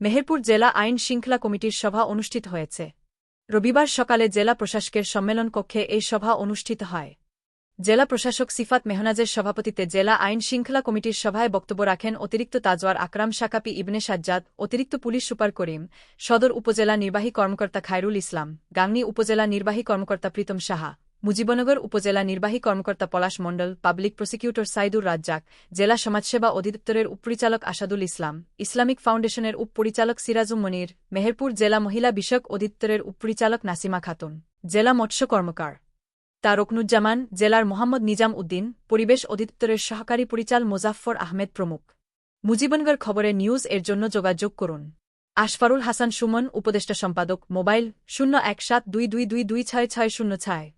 মেহেরপুর জেলা আইন শৃঙ্খলা কমিটির সভা অনুষ্ঠিত হয়েছে। রবিবার সকালে জেলা প্রশাসকের সম্মেলন কক্ষে এই সভা অনুষ্ঠিত হয়। জেলা প্রশাসক সিফাত মেহনাজের সভাপতিতে জেলা আইন শৃঙ্খলা কমিটির সভায় বক্তব্য রাখেন অতিরিক্ত তাজওয়ার আকরাম শাকাপি ইবনে সাজ্জাদ, অতিরিক্ত পুলিশ সুপার করিম, সদর উপজেলা নির্বাহী কর্মকর্তা খায়রুল ইসলাম, গাংনী উপজেলা নির্বাহী কর্মকর্তা প্রীতম সাহা। মুজিবনগর উপজেলা নির্বাহী কর্মকর্তা পলাশ মণ্ডল, পাবলিক প্রসিকিউটর সাইদুর রাজ্জাক, জেলা সমাজসেবা অধিদপ্তরের উপপরিচালক আসাদুল ইসলাম, ইসলামিক ফাউন্ডেশনের উপপরিচালক সিরাজুম মনির, মেহেরপুর জেলা মহিলা বিষয়ক অধিদপ্তরের উপপরিচালক নাসিমা খাতুন, জেলা মৎস্য কর্মকার। তারকনুজ্জামান, জেলার মোহাম্মদ নিজাম উদ্দিন, পরিবেশ অধিদপ্তরের সহকারী পরিচাল মোজাফফর আহমেদ প্রমুখ। মুজিবনগর খবরে নিউজ এর জন্য যোগাযোগ করুন। আশফারুল হাসান সুমন, উপদেষ্টা সম্পাদক, মোবাইল শূন্য এক সাত দুই দুই দুই দুই ছয় ছয় শূন্য ছয়।